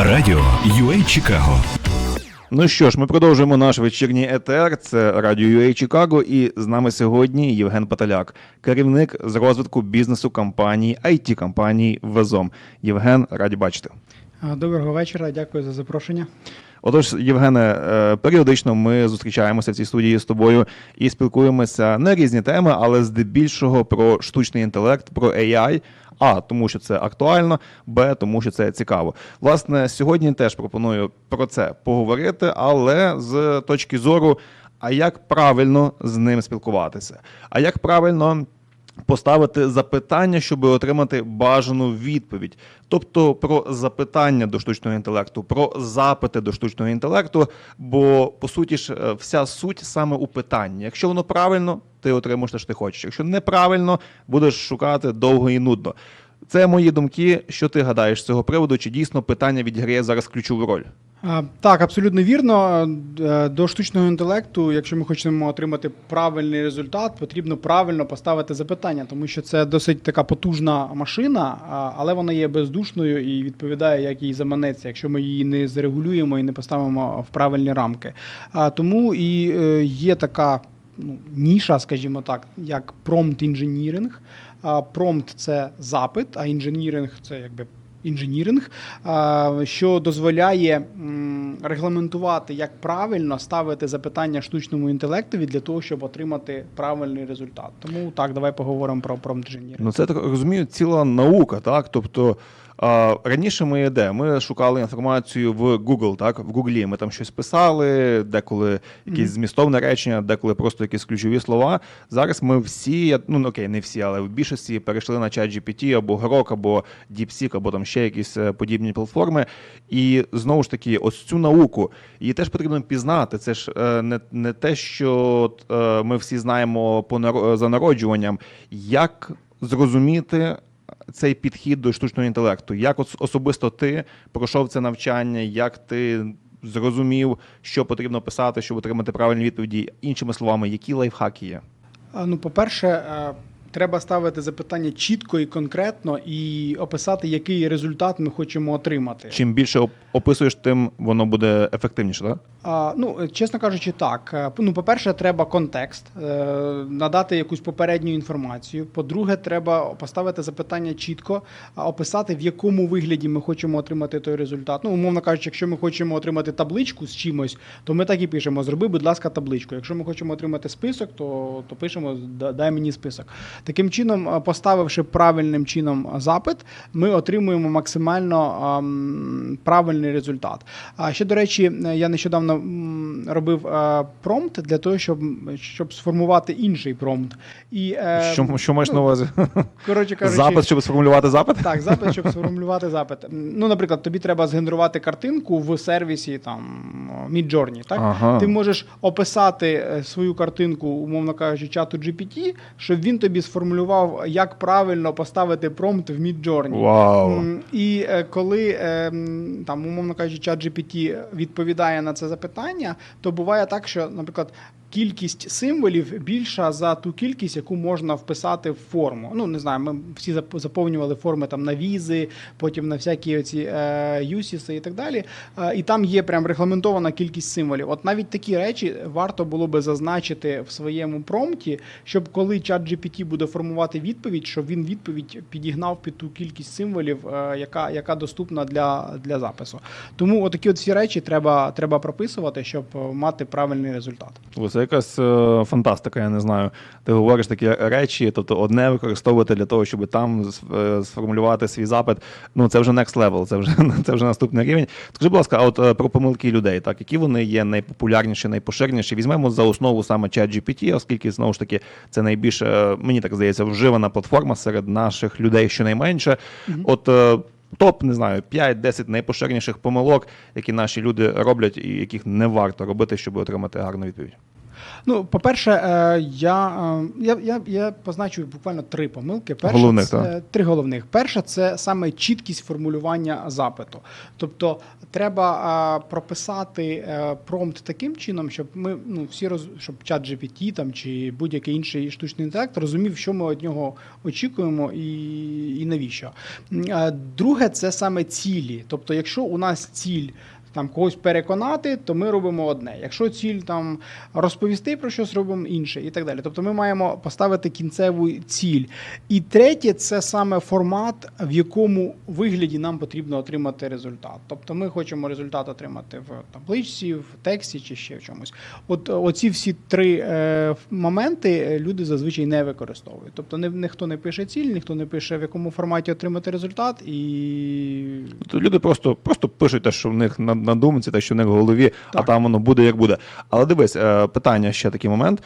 Радіо UA Чикаго Ну що ж, ми продовжуємо наш вечірній етер. Це Радіо UA Чикаго, і з нами сьогодні Євген Паталяк, керівник з розвитку бізнесу компанії it компанії Везом. Євген, раді бачити. Доброго вечора, дякую за запрошення. Отож, Євгене, е, періодично ми зустрічаємося в цій студії з тобою і спілкуємося на різні теми, але здебільшого про штучний інтелект, про AI. А, тому що це актуально, Б, тому що це цікаво. Власне, сьогодні теж пропоную про це поговорити, але з точки зору, а як правильно з ним спілкуватися, а як правильно поставити запитання, щоб отримати бажану відповідь. Тобто про запитання до штучного інтелекту, про запити до штучного інтелекту. Бо по суті ж е, вся суть саме у питанні. Якщо воно правильно, ти отримаєш те, що ти хочеш. Якщо неправильно, будеш шукати довго і нудно. Це мої думки. Що ти гадаєш з цього приводу? Чи дійсно питання відіграє зараз ключову роль? Так, абсолютно вірно. Е, До штучного інтелекту, якщо ми хочемо отримати правильний результат, потрібно правильно поставити запитання, тому що це досить така потужна машина, але вона є бездушною і відповідає, як їй заманеться, якщо ми її не зарегулюємо і не поставимо в правильні рамки. Тому і е, є така ну, ніша, скажімо так, як промпт інженіринг. Промпт це запит, а інженіринг це якби. Інженіринг, що дозволяє регламентувати, як правильно ставити запитання штучному інтелектові для того, щоб отримати правильний результат. Тому так, давай поговоримо про промпт інженіринг. Ну, це так розумію, ціла наука, так? Тобто раніше ми де? Ми шукали інформацію в Google, так? В Google ми там щось писали, деколи якісь змістовне речення, деколи просто якісь ключові слова. Зараз ми всі, ну окей, не всі, але в більшості перейшли на чат GPT або Grok, або DeepSeek, або там ще якісь е, подібні платформи. І знову ж таки, ось цю науку її теж потрібно пізнати. Це ж е, не, не те, що е, ми всі знаємо по за народжуванням. Як зрозуміти цей підхід до штучного інтелекту? Як особисто ти пройшов це навчання? Як ти зрозумів, що потрібно писати, щоб отримати правильні відповіді? Іншими словами, які лайфхаки є? Ну, по-перше, е, треба ставити запитання чітко і конкретно і описати, який результат ми хочемо отримати. Чим більше описуєш, тим воно буде ефективніше, так? А, ну, чесно кажучи, так. Е, Ну, по-перше, треба контекст, е, надати якусь попередню інформацію. По-друге, треба поставити запитання чітко, описати, в якому вигляді ми хочемо отримати той результат. Ну, умовно кажучи, якщо ми хочемо отримати табличку з чимось, то ми так і пишемо: зроби, будь ласка, табличку. Якщо ми хочемо отримати список, то, то пишемо дай мені список. Таким чином, е, поставивши правильним чином запит, ми отримуємо максимально правильний результат. А ще, до речі, е, я нещодавно робив е, промпт для того, щоб, щоб сформувати інший промпт. І, е, Що, що маєш на увазі? коротше кажучи, Запит, щоб сформулювати запит? так, запит, щоб сформулювати запит. Ну, наприклад, тобі треба згенерувати картинку в сервісі там Midjourney, так? Ага. Ти можеш описати е, свою картинку, умовно кажучи, чату GPT, щоб він тобі сформулював, як правильно поставити промпт в Midjourney. Wow. І е, коли е, там, умовно кажучи, ChatGPT відповідає на це запитання, то буває так, що, наприклад, кількість символів більша за ту кількість, яку можна вписати в форму. Ну, не знаю, ми всі заповнювали форми там на візи, потім на всякі оці е, юсіси і так далі. Е, і там є прям регламентована кількість символів. От навіть такі речі варто було би зазначити в своєму промпті, щоб коли чат GPT буде формувати відповідь, щоб він відповідь підігнав під ту кількість символів, е, яка, яка доступна для, для запису. Тому отакі от всі речі треба, треба прописувати, щоб е, мати правильний результат. Це якась е, фантастика, я не знаю. Ти говориш такі речі, тобто одне використовувати для того, щоб там е, сформулювати свій запит. Ну це вже next level, це вже це вже наступний рівень. Скажи, будь ласка, а от е, про помилки людей, так які вони є найпопулярніші, найпоширеніші? Візьмемо за основу саме ChatGPT, оскільки знову ж таки це найбільш, е, мені так здається, вживана платформа серед наших людей щонайменше. От е, топ, не знаю, 5-10 найпоширеніших помилок, які наші люди роблять, і яких не варто робити, щоб отримати гарну відповідь. Ну, по-перше, е, я, е, я, я, я позначу буквально три помилки. Перша, Головних, це, так. Три головних. Перша це саме чіткість формулювання запиту. Тобто треба е, прописати промпт таким чином, щоб ми ну, всі роз... щоб чат GPT там, чи будь-який інший штучний інтелект розумів, що ми від нього очікуємо і, і навіщо. Друге, це саме цілі. Тобто, якщо у нас ціль там когось переконати, то ми робимо одне. Якщо ціль там розповісти про щось, робимо інше і так далі. Тобто ми маємо поставити кінцеву ціль. І третє це саме формат, в якому вигляді нам потрібно отримати результат. Тобто ми хочемо результат отримати в табличці, в тексті чи ще в чомусь. От оці всі три е, моменти е, люди зазвичай не використовують. Тобто ні, ніхто не пише ціль, ніхто не пише в якому форматі отримати результат і люди просто, просто пишуть те, що в них на, на думці, те, що них в голові, а там воно буде як буде. Але дивись, е, питання ще такий момент.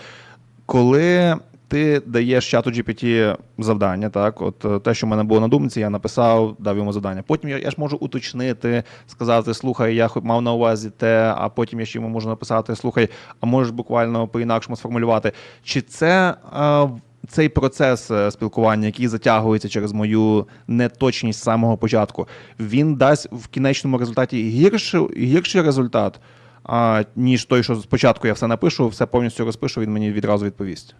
Коли ти даєш чату GPT завдання, так, от е, те, що в мене було на думці, я написав, дав йому завдання. Потім я, я ж можу уточнити, сказати, слухай, я хоч мав на увазі те, а потім я ще йому можу написати, слухай, а можеш буквально по-інакшому сформулювати. Чи це. е, цей процес е, спілкування, який затягується через мою неточність з самого початку, він дасть в кінечному результаті гірший, гірший результат, а, ніж той, що спочатку я все напишу, все повністю розпишу, він мені відразу відповість.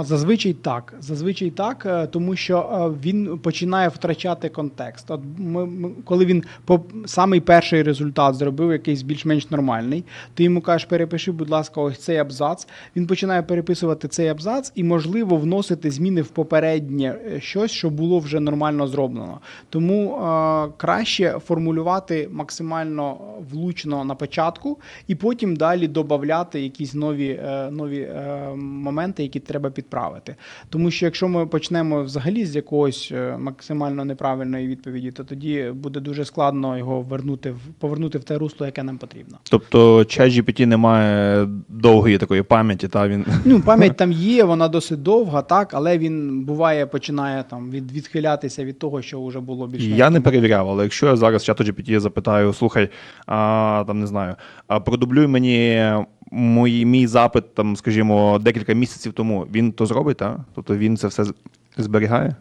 Зазвичай так. Зазвичай так, е, тому що е, він починає втрачати контекст. От ми, ми, коли він по самий перший результат зробив якийсь більш-менш нормальний, ти йому кажеш, перепиши, будь ласка, ось цей абзац. Він починає переписувати цей абзац і, можливо, вносити зміни в попереднє е, щось, що було вже нормально зроблено. Тому е, краще формулювати максимально влучно на початку, і потім далі додати якісь нові, е, нові е, моменти, які треба підправити. Тому що якщо ми почнемо взагалі з якогось е, максимально неправильної відповіді, то тоді буде дуже складно його вернути в повернути в те русло, яке нам потрібно. Тобто ChatGPT не має довгої такої пам'яті, та він Ну, пам'ять там є, вона досить довга, так, але він буває починає там від, відхилятися від того, що вже було більш я не перевіряв, але якщо я зараз чату GPT запитаю, слухай, а, там не знаю, а продублюй мені мої, мій запит, там, скажімо, декілька місяців тому, він то зробить, так? Тобто він це все зберігає?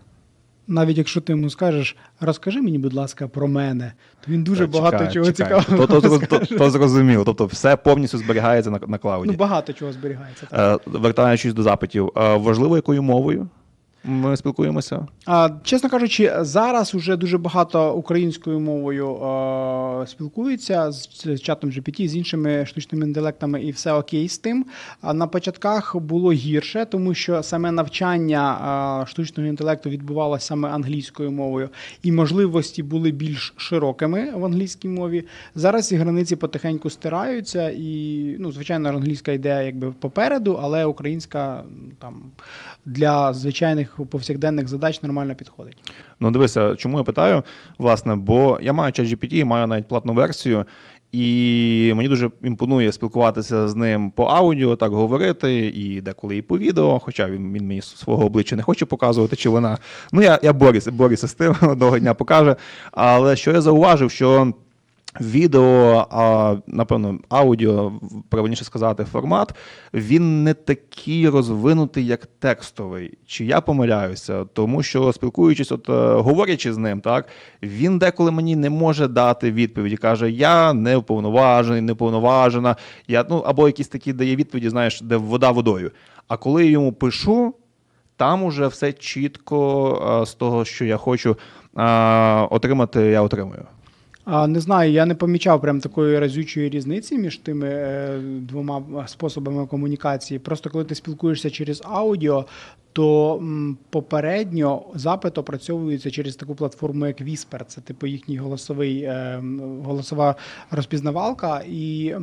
навіть якщо ти йому скажеш, розкажи мені, будь ласка, про мене, то він дуже Та, багато чого чекай. цікавого. То, то, то, то, то зрозуміло. Тобто все повністю зберігається на, на клауді. Ну, багато чого зберігається. Так. Е, Вертаючись до запитів, е, важливо, якою мовою ми спілкуємося? А, чесно кажучи, зараз уже дуже багато українською мовою е, спілкуються з, з чатом GPT, з іншими штучними інтелектами, і все окей з тим. А на початках було гірше, тому що саме навчання е, штучного інтелекту відбувалося саме англійською мовою, і можливості були більш широкими в англійській мові. Зараз ці границі потихеньку стираються, і ну, звичайно, англійська йде якби попереду, але українська там для звичайних повсякденних задач нормально підходить. Ну, дивися, чому я питаю, власне, бо я маю ChatGPT, маю навіть платну версію, і мені дуже імпонує спілкуватися з ним по аудіо, так говорити, і деколи і по відео, хоча він, він мені свого обличчя не хоче показувати, чи вона. Ну, я, я борюся, борюся з тим, одного дня покаже. Але що я зауважив, що. Відео, а напевно, аудіо, правильніше сказати, формат, він не такий розвинутий, як текстовий. Чи я помиляюся? Тому що спілкуючись, от е, говорячи з ним, так він деколи мені не може дати відповіді. Каже: Я не вповноважений, не вповноважена. Я ну або якісь такі дає відповіді, знаєш, де вода водою. А коли я йому пишу, там уже все чітко е, з того, що я хочу е, отримати, я отримую. А не знаю, я не помічав прям такої разючої різниці між тими е, двома способами комунікації. Просто коли ти спілкуєшся через аудіо, то попередньо запит опрацьовується через таку платформу, як Whisper. Це типу їхній голосовий е, голосова розпізнавалка, і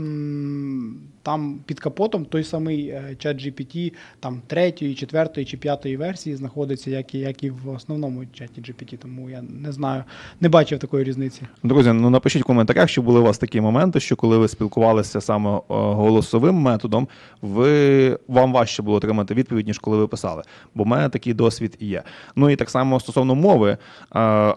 там під капотом той самий е, чат GPT там третьої, четвертої чи п'ятої версії знаходиться, як і, як і в основному чаті GPT. Тому я не знаю, не бачив такої різниці. Друзі, ну напишіть в коментарях, чи були у вас такі моменти, що коли ви спілкувалися саме е, голосовим методом, ви вам важче було отримати відповідь, ніж коли ви писали. Бо в мене такий досвід є. Ну і так само стосовно мови, е,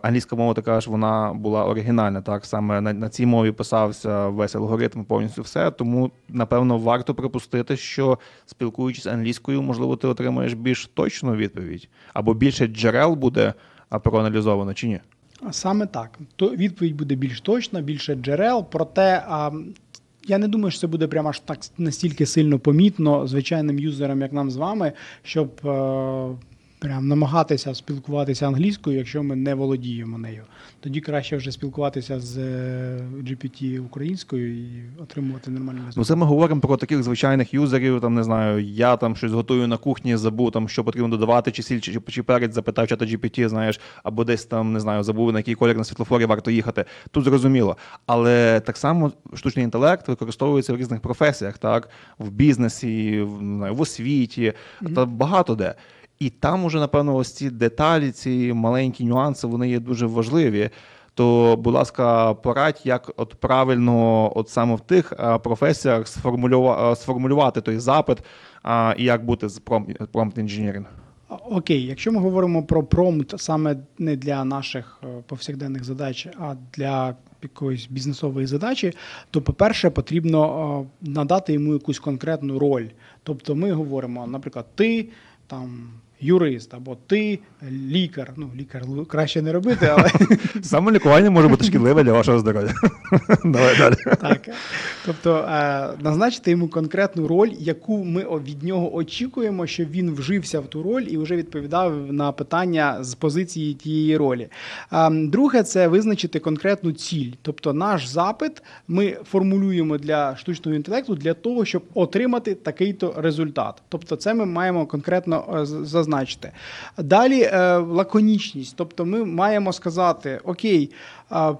англійська мова така ж вона була оригінальна. Так саме на, на цій мові писався весь алгоритм, повністю все. Тому напевно варто припустити, що спілкуючись англійською, можливо, ти отримаєш більш точну відповідь, або більше джерел буде проаналізовано чи ні. Саме так. То відповідь буде більш точна, більше джерел. Проте я не думаю, що це буде прямо аж так настільки сильно помітно звичайним юзерам, як нам з вами, щоб е, прям намагатися спілкуватися англійською, якщо ми не володіємо нею. Тоді краще вже спілкуватися з е, GPT українською і отримувати нормальний Ну, це ми говоримо про таких звичайних юзерів. Там не знаю, я там щось готую на кухні, забув там, що потрібно додавати, чи сіль, чи, чи перець, запитав чата GPT, знаєш, або десь там не знаю, забув на який колір на світлофорі варто їхати. Тут зрозуміло. Але так само штучний інтелект використовується в різних професіях, так в бізнесі, в, не знаю, в освіті та багато де. І там уже, напевно, ось ці деталі, ці маленькі нюанси, вони є дуже важливі. То, будь ласка, порадь, як от правильно, от саме в тих професіях сформулювати, сформулювати той запит, а, і як бути з інженіринг. А, Окей, якщо ми говоримо про промпт саме не для наших е, повсякденних задач, а для якоїсь бізнесової задачі, то, по-перше, потрібно е, надати йому якусь конкретну роль. Тобто ми говоримо, наприклад, ти там. Юрист або ти лікар. Ну, лікар краще не робити, але Саме лікування може бути шкідливе для вашого здоров'я. Давай далі. Так. Тобто е, назначити йому конкретну роль, яку ми від нього очікуємо, щоб він вжився в ту роль і вже відповідав на питання з позиції тієї ролі. Е, друге, це визначити конкретну ціль. Тобто наш запит ми формулюємо для штучного інтелекту для того, щоб отримати такий-то результат. Тобто, це ми маємо конкретно е, зазначити. Далі е, лаконічність. Тобто, ми маємо сказати: Окей,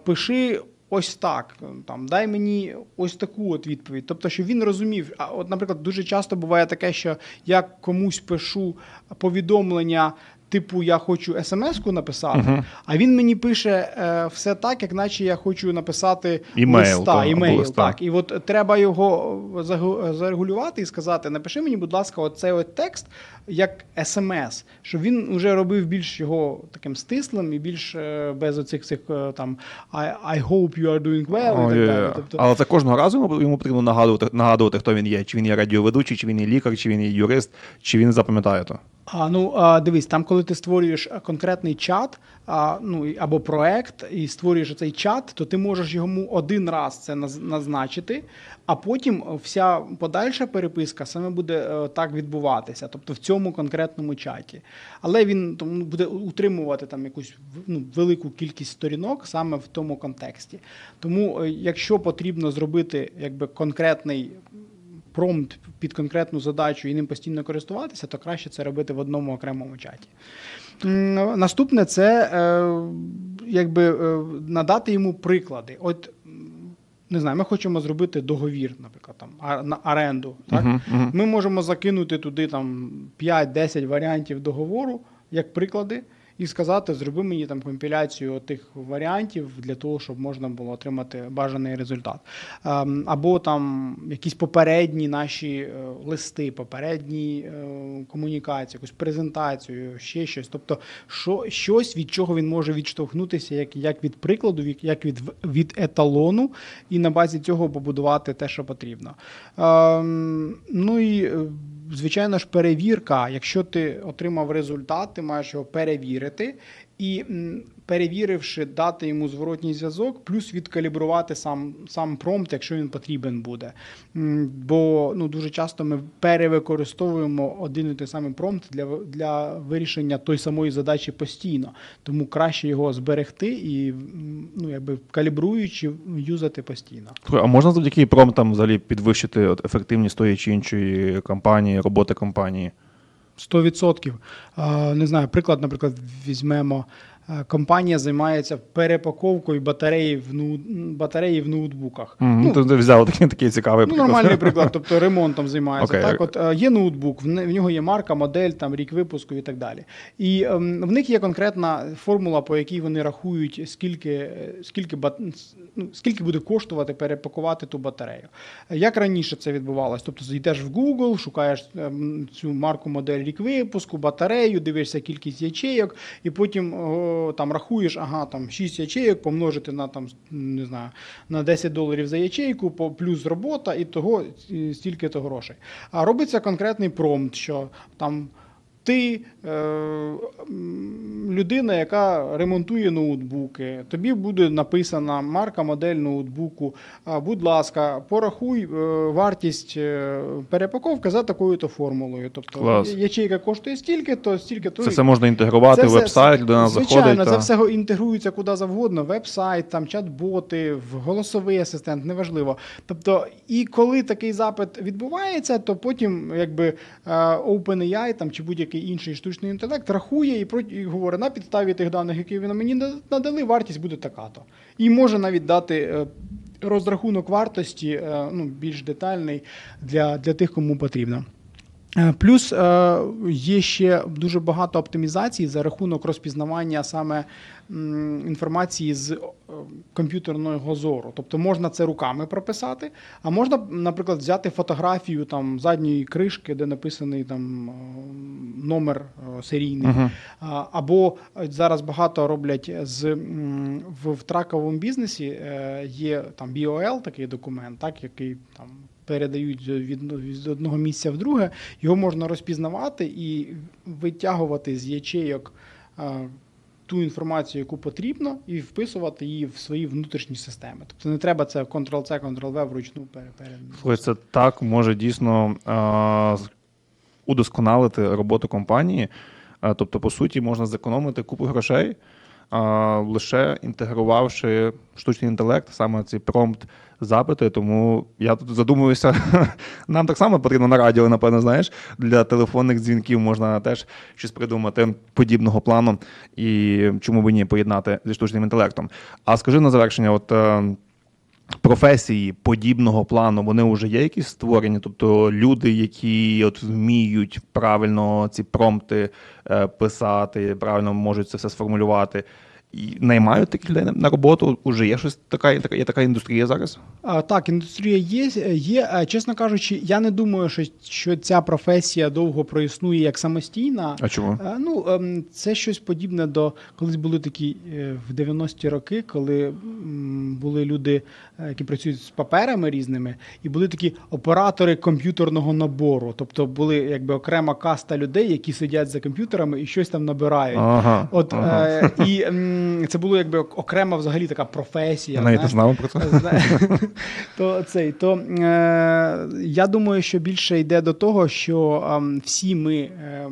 пиши. Ось так, там дай мені ось таку от відповідь. Тобто, що він розумів. А от, наприклад, дуже часто буває таке, що я комусь пишу повідомлення. Типу, я хочу смс-ку написати, а він мені пише е, все так, як наче я хочу написати Імейл, листа, та, імейл. листа. Так. І от треба його зарегулювати і сказати: напиши мені, будь ласка, оцей от текст як смс, щоб він вже робив більш його таким стислим і більш е, без оцих цих е, там I, I hope you are doing well О, і так є. далі. Тобто, Але це кожного разу йому потрібно нагадувати, нагадувати, хто він є. Чи він є радіоведучий, чи він є лікар, чи він є юрист, чи він запам'ятає то. А ну а, дивись, там, коли ти створюєш конкретний чат, а, ну або проект, і створюєш цей чат, то ти можеш йому один раз це назначити, а потім вся подальша переписка саме буде е, так відбуватися, тобто в цьому конкретному чаті. Але він тому буде утримувати там якусь ну, велику кількість сторінок саме в тому контексті. Тому, е, якщо потрібно зробити якби конкретний промпт під конкретну задачу і ним постійно користуватися, то краще це робити в одному окремому чаті. Наступне це е, якби е, надати йому приклади. От не знаю, ми хочемо зробити договір, наприклад, там на оренду. Так? Мгм, мгм. Ми можемо закинути туди там 5-10 варіантів договору як приклади. І сказати, зроби мені там компіляцію тих варіантів для того, щоб можна було отримати бажаний результат. Ем, Або там якісь попередні наші е, листи, попередні е, комунікації, якусь презентацію, ще щось. Тобто, що, щось, від чого він може відштовхнутися, як, як від прикладу, як- від, від еталону, і на базі цього побудувати те, що потрібно. Ем, ну і е, звичайно ж, перевірка. Якщо ти отримав результат, ти маєш його перевірити. І перевіривши, дати йому зворотній зв'язок, плюс відкалібрувати сам, сам промпт, якщо він потрібен буде. Бо ну, дуже часто ми перевикористовуємо один і той самий промпт для, для вирішення той самої задачі постійно. Тому краще його зберегти і ну, якби калібруючи, юзати постійно. А можна завдяки промптам взагалі підвищити от, ефективність тої чи іншої кампанії, роботи компанії? 100%. Е, Не знаю, приклад, наприклад, візьмемо компанія займається перепаковкою батареї в ноут- батареї в ноутбуках. Мгм, Ну, то взяв такий, такий цікавий Ну, приклад. нормальний приклад, тобто ремонтом займається. Окей. Так, от е, є ноутбук, в нього є марка, модель, там рік випуску і так далі. І ем, в них є конкретна формула, по якій вони рахують, скільки, е, скільки, ну, скільки буде коштувати перепакувати ту батарею. Як раніше це відбувалось? Тобто йдеш в Google, шукаєш ем, цю марку, модель, рік випуску, батарею, дивишся кількість ячейок, і потім о, там рахуєш, ага, там 6 ячейок помножити на там, не знаю, на 10 доларів за ячейку, плюс робота, і того стільки то грошей. А робиться конкретний промпт, що там. Ти е, людина, яка ремонтує ноутбуки. Тобі буде написана марка, модель ноутбуку. Будь ласка, порахуй е, вартість е, перепаковки за такою-то формулою. Тобто Клас. ячейка коштує стільки, то стільки то Це все можна інтегрувати в веб-сайт, людина звичайно, заходить. це та- все інтегрується куди завгодно. Веб-сайт, там чат-боти, голосовий асистент, неважливо. Тобто, і коли такий запит відбувається, то потім якби OpenAI там чи будь-який інший штучний інтелект рахує і, і говорить, на підставі тих даних, які ви мені надали, вартість буде така-то. І може навіть дати. е, Розрахунок вартості е, ну, більш детальний для, для тих, кому потрібно. Е, Плюс є ще дуже багато оптимізацій за рахунок розпізнавання саме інформації з комп'ютерного зору. Тобто можна це руками прописати, а можна, наприклад, взяти фотографію там задньої кришки, де написаний там номер е, серійний. А, Або е, зараз багато роблять з в, в траковому бізнесі е, є там BOL, такий документ, так, який там. Передають від, від одного місця в друге, його можна розпізнавати і витягувати з ячейок е, ту інформацію, яку потрібно, і вписувати її в свої внутрішні системи. Тобто не треба це Ctrl-C, Ctrl-V вручну пере, пере... Це так може дійсно а, удосконалити роботу компанії. Тобто, по суті, можна зекономити купу грошей, лише інтегрувавши штучний інтелект, саме ці промпт запити. Тому я тут задумуюся, нам так само потрібно на радіо, напевно, знаєш, для телефонних дзвінків можна теж щось придумати подібного плану, і чому б ні поєднати зі штучним інтелектом. А скажи на завершення, от. Професії подібного плану вони вже є якісь створені? Тобто люди, які от вміють правильно ці промпти е, писати, правильно можуть це все сформулювати. Наймають таких людей на- роботу. Уже є щось така, така є така індустрія зараз. Так, індустрія є. є. Чесно кажучи, я не думаю, що, що ця професія довго проіснує як самостійна. А чому? Ну, ем, це щось подібне до колись були такі е, в 90-ті роки, коли були люди, е, які працюють з паперами різними, і були такі оператори комп'ютерного набору. Тобто були якби окрема каста людей, які сидять за комп'ютерами і щось там набирають. Ага, От ага. е, і це було якби окрема взагалі така професія. Навіть не знав про це. То цей то е, я думаю, що більше йде до того, що е, всі ми, е,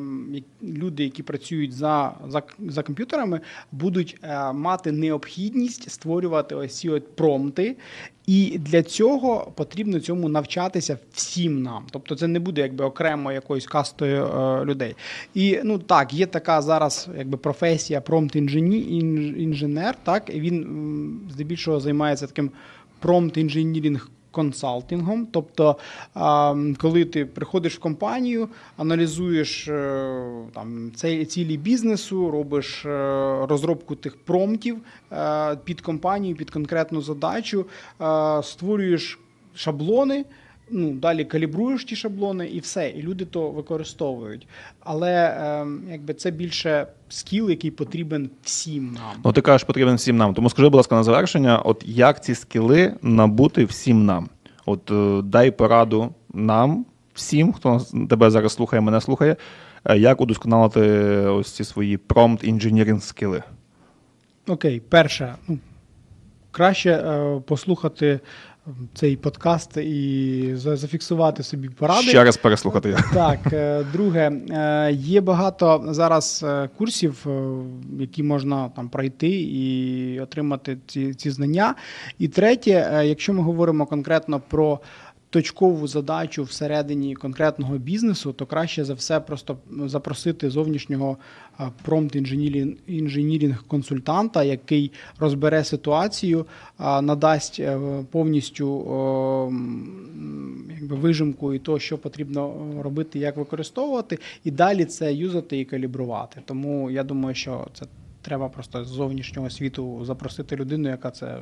люди, які працюють за, за, за комп'ютерами, будуть е, мати необхідність створювати ось ці от промпти. І для цього потрібно цьому навчатися всім нам. Тобто це не буде якби окремо якоюсь кастою е, людей. І ну так, є така зараз якби професія промпт інженер, так і він здебільшого займається таким промпт інженірінг консалтингом. Тобто, коли ти приходиш в компанію, аналізуєш е, там цілі бізнесу, робиш е, розробку тих промптів е, під компанію, під конкретну задачу, створюєш шаблони. Ну, далі калібруєш ті шаблони і все, і люди то використовують. Але ем, якби це більше скіл, який потрібен всім нам. Ну, ти кажеш, потрібен всім нам. Тому скажи, будь ласка, на завершення, от як ці скіли набути всім нам? От е, дай пораду нам, всім, хто тебе зараз слухає, мене слухає, е, як удосконалити ось ці свої промпт інженірінг скіли. Окей, перше, ну, краще е, послухати цей подкаст і зафіксувати собі поради. Ще раз переслухати. Так, е, друге, е, є багато зараз е, курсів, які можна там пройти і отримати ці, ці знання. І третє, якщо ми говоримо конкретно про точкову задачу всередині конкретного бізнесу, то краще за все просто запросити зовнішнього промпт інженірінг консультанта, який розбере ситуацію, надасть е, повністю якби вижимку і то, що потрібно робити, як використовувати, і далі це юзати і калібрувати. Тому я думаю, що це треба просто з зовнішнього світу запросити людину, яка це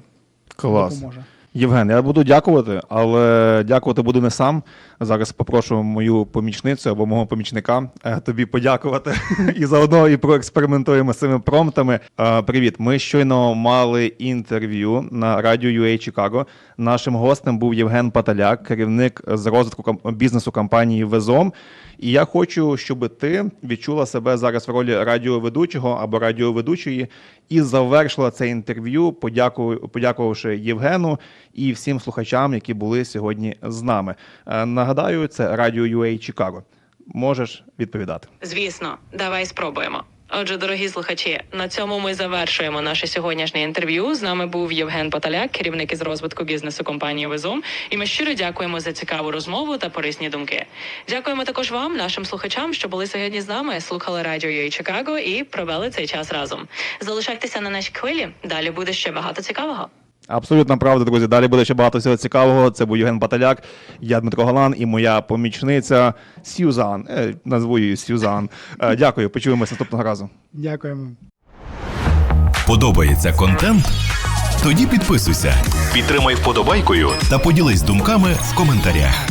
Клас. допоможе. Євген, я буду дякувати, але дякувати буду не сам. Зараз попрошу мою помічницю або мого помічника е, тобі подякувати і заодно і проекспериментуємо з цими промптами. Е, Привіт, ми щойно мали інтерв'ю на радіо UA Чикаго. Нашим гостем був Євген Паталяк, керівник з розвитку бізнесу компанії Везом. І я хочу, щоб ти відчула себе зараз в ролі радіоведучого або радіоведучої і завершила це інтерв'ю, подякувавши Євгену і всім слухачам, які були сьогодні з нами. Е, Нагадаю, це радіо UA Чикаго. Можеш відповідати. Звісно, давай спробуємо. Отже, дорогі слухачі, на цьому ми завершуємо наше сьогоднішнє інтерв'ю. З нами був Євген Поталяк, керівник із розвитку бізнесу компанії Везум. І ми щиро дякуємо за цікаву розмову та корисні думки. Дякуємо також вам, нашим слухачам, що були сьогодні з нами, слухали радіо UA Чикаго і провели цей час разом. Залишайтеся на нашій хвилі. Далі буде ще багато цікавого. Абсолютно правда, друзі. Далі буде ще багато всього цікавого. Це був Євген Баталяк, я Дмитро Галан і моя помічниця Сюзан. Е, назву її Сюзан. Е, дякую, почуємося наступного разу. Дякуємо. Подобається контент? Тоді підписуйся, підтримай вподобайкою та поділись думками в коментарях.